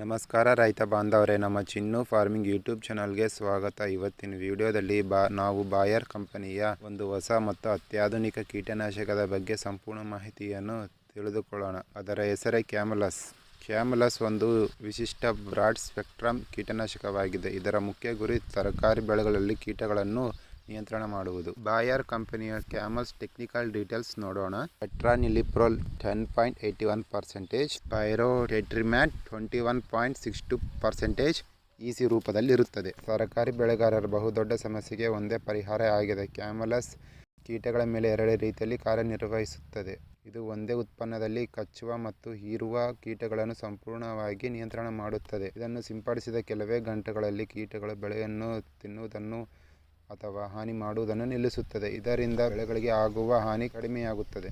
ನಮಸ್ಕಾರ ರೈತ ಬಾಂಧವರೇ, ನಮ್ಮ ಚಿನ್ನು ಫಾರ್ಮಿಂಗ್ ಯೂಟ್ಯೂಬ್ ಚಾನಲ್ಗೆ ಸ್ವಾಗತ. ಇವತ್ತಿನ ವಿಡಿಯೋದಲ್ಲಿ ಬಾ, ನಾವು ಬಾಯರ್ ಕಂಪನಿಯ ಒಂದು ಹೊಸ ಮತ್ತು ಅತ್ಯಾಧುನಿಕ ಕೀಟನಾಶಕದ ಬಗ್ಗೆ ಸಂಪೂರ್ಣ ಮಾಹಿತಿಯನ್ನು ತಿಳಿದುಕೊಳ್ಳೋಣ. ಅದರ ಹೆಸರೇ ಕ್ಯಾಮಲಸ್. ಕ್ಯಾಮಲಸ್ ಒಂದು ವಿಶಿಷ್ಟ ಬ್ರಾಡ್ ಸ್ಪೆಕ್ಟ್ರಮ್ ಕೀಟನಾಶಕವಾಗಿದೆ. ಇದರ ಮುಖ್ಯ ಗುರಿ ತರಕಾರಿ ಬೆಳೆಗಳಲ್ಲಿ ಕೀಟಗಳನ್ನು ನಿಯಂತ್ರಣ ಮಾಡುವುದು. ಬಾಯರ್ ಕಂಪನಿಯ ಕ್ಯಾಮಲ್ಸ್ ಟೆಕ್ನಿಕಲ್ ಡೀಟೇಲ್ಸ್ ನೋಡೋಣ. ಪೆಟ್ರಾನಿಲಿಪ್ರೋಲ್ ten point eighty one percentage ಪೈರೋಟೆಟ್ರಿಮ್ಯಾಟ್ twenty one point six two percentage EC ರೂಪದಲ್ಲಿರುತ್ತದೆ. ತರಕಾರಿ ಬೆಳೆಗಾರರ ಬಹುದೊಡ್ಡ ಸಮಸ್ಯೆಗೆ ಒಂದೇ ಪರಿಹಾರ ಆಗಿದೆ. ಕ್ಯಾಮಲಸ್ ಕೀಟಗಳ ಮೇಲೆ ಎರಡು ರೀತಿಯಲ್ಲಿ ಕಾರ್ಯನಿರ್ವಹಿಸುತ್ತದೆ. ಇದು ಒಂದೇ ಉತ್ಪನ್ನದಲ್ಲಿ ಕಚ್ಚುವ ಮತ್ತು ಹೀರುವ ಕೀಟಗಳನ್ನು ಸಂಪೂರ್ಣವಾಗಿ ನಿಯಂತ್ರಣ ಮಾಡುತ್ತದೆ. ಇದನ್ನು ಸಿಂಪಡಿಸಿದ ಕೆಲವೇ ಗಂಟೆಗಳಲ್ಲಿ ಕೀಟಗಳು ಬೆಳೆಯನ್ನು ತಿನ್ನುವುದನ್ನು ಅಥವಾ ಹಾನಿ ಮಾಡುವುದನ್ನು ನಿಲ್ಲಿಸುತ್ತದೆ. ಇದರಿಂದ ಬೆಳೆಗಳಿಗೆ ಆಗುವ ಹಾನಿ ಕಡಿಮೆಯಾಗುತ್ತದೆ.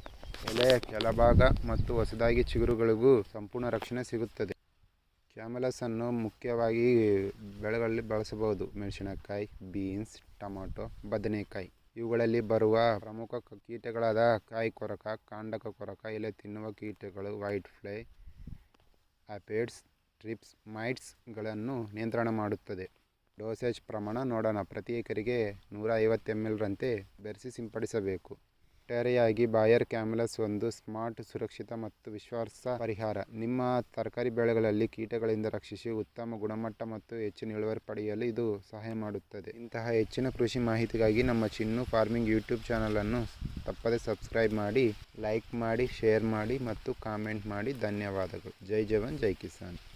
ಎಲೆಯ ಕೆಳಭಾಗ ಮತ್ತು ಹೊಸದಾಗಿ ಚಿಗುರುಗಳಿಗೂ ಸಂಪೂರ್ಣ ರಕ್ಷಣೆ ಸಿಗುತ್ತದೆ. ಕ್ಯಾಮಲಸ್ ಅನ್ನು ಮುಖ್ಯವಾಗಿ ಬೆಳೆಗಳಲ್ಲಿ ಬಳಸಬಹುದು. ಮೆಣಸಿನಕಾಯಿ, ಬೀನ್ಸ್, ಟೊಮಾಟೊ, ಬದನೆಕಾಯಿ. ಇವುಗಳಲ್ಲಿ ಬರುವ ಪ್ರಮುಖ ಕೀಟಗಳಾದ ಕಾಯಿ ಕೊರಕ, ಕಾಂಡಕ ಕೊರಕ, ಎಲೆ ತಿನ್ನುವ ಕೀಟಗಳು, ವೈಟ್ ಫ್ಲೈ, ಆಪೇಡ್ಸ್, ಟ್ರಿಪ್ಸ್ ಮೈಟ್ಸ್ಗಳನ್ನು ನಿಯಂತ್ರಣ ಮಾಡುತ್ತದೆ. ಡೋಸೇಜ್ ಪ್ರಮಾಣ ನೋಡೋಣ. ಪ್ರತಿ ಎಕರೆಗೆ ನೂರ ಐವತ್ತು ಎಂ ಎಲ್ರಂತೆ ಬೆರೆಸಿ ಸಿಂಪಡಿಸಬೇಕು. ಒಟ್ಟಾರೆಯಾಗಿ ಬಾಯರ್ ಕ್ಯಾಮಲಸ್ ಒಂದು ಸ್ಮಾರ್ಟ್, ಸುರಕ್ಷಿತ ಮತ್ತು ವಿಶ್ವಾಸ ಪರಿಹಾರ. ನಿಮ್ಮ ತರಕಾರಿ ಬೆಳೆಗಳಲ್ಲಿ ಕೀಟಗಳಿಂದ ರಕ್ಷಿಸಿ ಉತ್ತಮ ಗುಣಮಟ್ಟ ಮತ್ತು ಹೆಚ್ಚಿನ ಇಳುವರಿ ಪಡೆಯಲು ಇದು ಸಹಾಯ ಮಾಡುತ್ತದೆ. ಇಂತಹ ಹೆಚ್ಚಿನ ಕೃಷಿ ಮಾಹಿತಿಗಾಗಿ ನಮ್ಮ ಚಿನ್ನು ಫಾರ್ಮಿಂಗ್ ಯೂಟ್ಯೂಬ್ ಚಾನಲನ್ನು ತಪ್ಪದೆ ಸಬ್ಸ್ಕ್ರೈಬ್ ಮಾಡಿ, ಲೈಕ್ ಮಾಡಿ, ಶೇರ್ ಮಾಡಿ ಮತ್ತು ಕಾಮೆಂಟ್ ಮಾಡಿ. ಧನ್ಯವಾದಗಳು. ಜೈ ಜವಾನ್, ಜೈ ಕಿಸಾನ್.